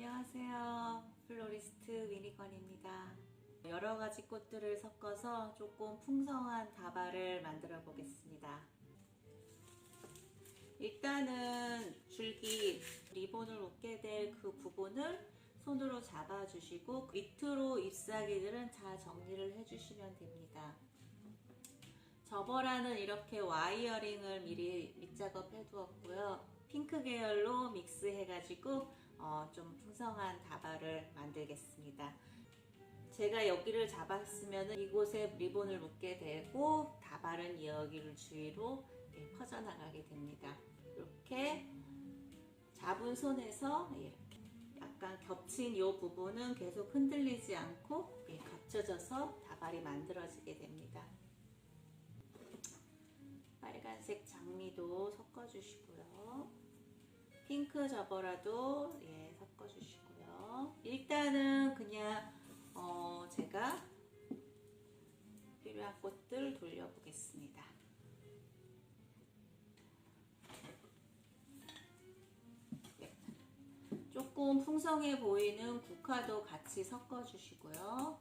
안녕하세요. 플로리스트 미니건입니다. 여러 가지 꽃들을 섞어서 조금 풍성한 다발을 만들어 보겠습니다. 일단은 줄기 리본을 묶게 될 그 부분을 손으로 잡아주시고 밑으로 잎사귀들은 다 정리를 해주시면 됩니다. 저버라는 이렇게 와이어링을 미리 밑작업 해두었고요. 핑크 계열로 믹스해가지고 어, 좀 풍성한 다발을 만들겠습니다. 제가 여기를 잡았으면 이곳에 리본을 묶게 되고 다발은 여기를 주위로 이렇게 퍼져나가게 됩니다. 이렇게 잡은 손에서 이렇게 약간 겹친 이 부분은 계속 흔들리지 않고 예, 겹쳐져서 다발이 만들어지게 됩니다. 빨간색 장미도 섞어주시고요. 핑크 저버라도 예, 섞어주시고요. 일단은 그냥 어, 제가 필요한 꽃들 돌려보겠습니다. 네. 조금 풍성해 보이는 국화도 같이 섞어주시고요.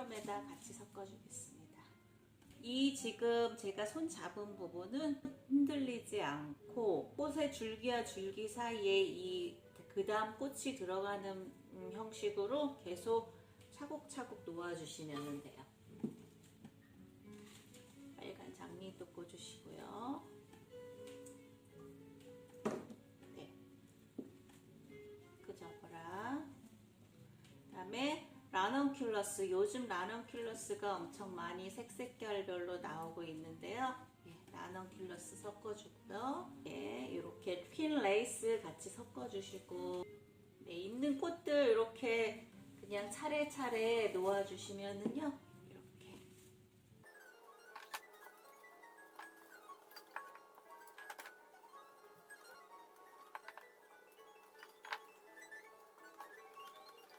안드로메다 같이 섞어주겠습니다. 이 지금 제가 손 잡은 부분은 흔들리지 않고 꽃의 줄기와 줄기 사이에 이 그 다음 꽃이 들어가는 음, 형식으로 계속 차곡차곡 놓아주시면 돼요. 빨간 장미도 꽂으시고요. 라넌큘러스 요즘 라넌큘러스가 엄청 많이 색색결별로 나오고 있는데요. 예, 라넌큘러스 섞어주고요. 예, 이렇게 퀸 레이스 같이 섞어주시고 네, 있는 꽃들 이렇게 그냥 차례차례 놓아주시면은요.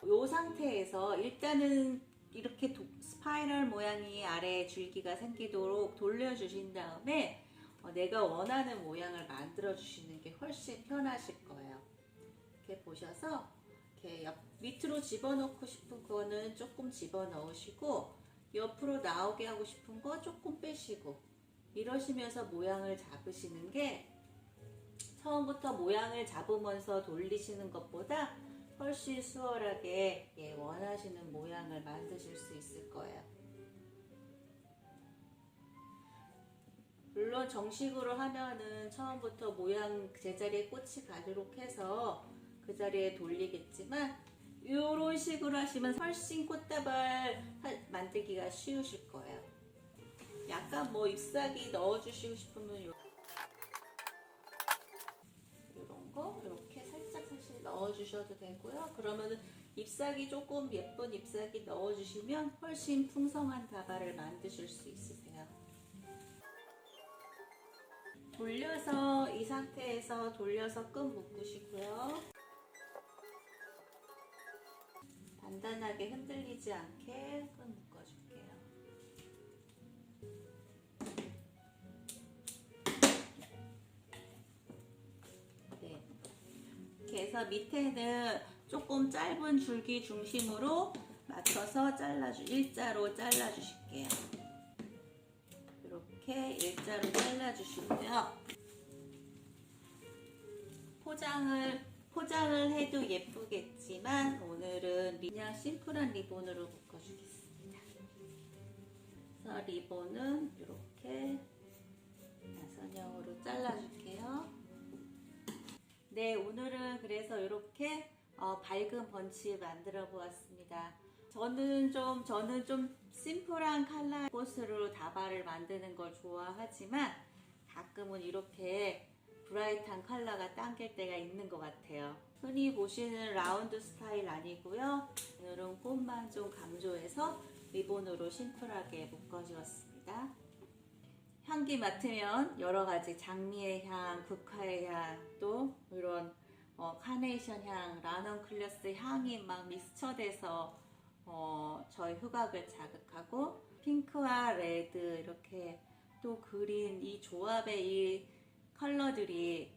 이 상태에서 일단은 이렇게 도- 스파이럴 모양이 아래에 줄기가 생기도록 돌려주신 다음에 어, 내가 원하는 모양을 만들어 주시는 게 훨씬 편하실 거예요. 이렇게 보셔서 이렇게 옆, 밑으로 집어넣고 싶은 거는 조금 집어넣으시고 옆으로 나오게 하고 싶은 거 조금 빼시고 이러시면서 모양을 잡으시는 게 처음부터 모양을 잡으면서 돌리시는 것보다 훨씬 수월하게 예, 원하시는 모양을 만드실 수 있을 거예요. 물론 정식으로 하면은 처음부터 모양 제자리에 꽃이 가도록 해서 그 자리에 돌리겠지만 이런 식으로 하시면 훨씬 꽃다발 하- 만들기가 쉬우실 거예요. 약간 뭐 잎사귀 넣어주시고 싶으면 요 이런 거 넣어주셔도 되고요. 그러면은 잎사귀 조금 예쁜 잎사귀 넣어주시면 훨씬 풍성한 다발을 만드실 수 있으세요. 돌려서 이 상태에서 돌려서 끈 묶으시고요. 단단하게 흔들리지 않게 끈 묶어줄게요. 해서 밑에는 조금 짧은 줄기 중심으로 맞춰서 잘라주 일자로 잘라주실게요. 이렇게 일자로 잘라주시고요. 포장을 포장을 해도 예쁘겠지만 오늘은 그냥 심플한 리본으로 묶어주겠습니다. 그래서 리본은 이렇게 나선형으로 잘라줄게요. 네, 오늘은 그래서 이렇게 어, 밝은 번치 만들어 보았습니다. 저는 좀 저는 좀 심플한 컬러 꽃으로 다발을 만드는 걸 좋아하지만 가끔은 이렇게 브라이트한 컬러가 당길 때가 있는 것 같아요. 흔히 보시는 라운드 스타일 아니고요. 오늘은 꽃만 좀 강조해서 리본으로 심플하게 묶어주었습니다. 향기 맡으면 여러 가지 장미의 향, 국화의 향, 또 이런 어, 카네이션 향, 라넌클러스 향이 막 믹스처돼서 어, 저희 후각을 자극하고 핑크와 레드 이렇게 또 그린 이 조합의 이 컬러들이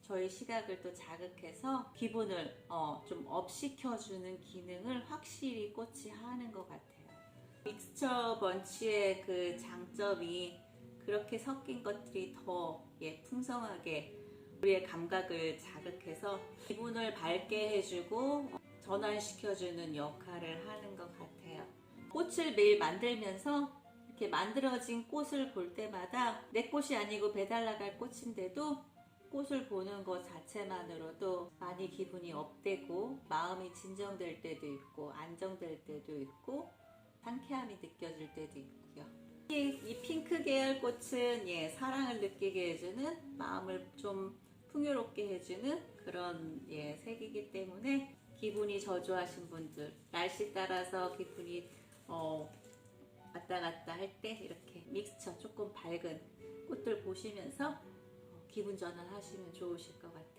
저희 시각을 또 자극해서 기분을 어, 좀 업시켜주는 기능을 확실히 꽃이 하는 것 같아요. 믹스처 번치의 그 장점이 그렇게 섞인 것들이 더 예, 풍성하게 우리의 감각을 자극해서 기분을 밝게 해주고 전환시켜주는 역할을 하는 것 같아요. 꽃을 매일 만들면서 이렇게 만들어진 꽃을 볼 때마다 내 꽃이 아니고 배달 나갈 꽃인데도 꽃을 보는 것 자체만으로도 많이 기분이 업되고 마음이 진정될 때도 있고 안정될 때도 있고 상쾌함이 느껴질 때도 있고요. 핑크 계열 꽃은 예, 사랑을 느끼게 해주는 마음을 좀 풍요롭게 해주는 그런 예, 색이기 때문에 기분이 저조하신 분들 날씨 따라서 기분이 어, 왔다 갔다 할 때 이렇게 믹스처 조금 밝은 꽃들 보시면서 어, 기분 전환하시면 좋으실 것 같아요.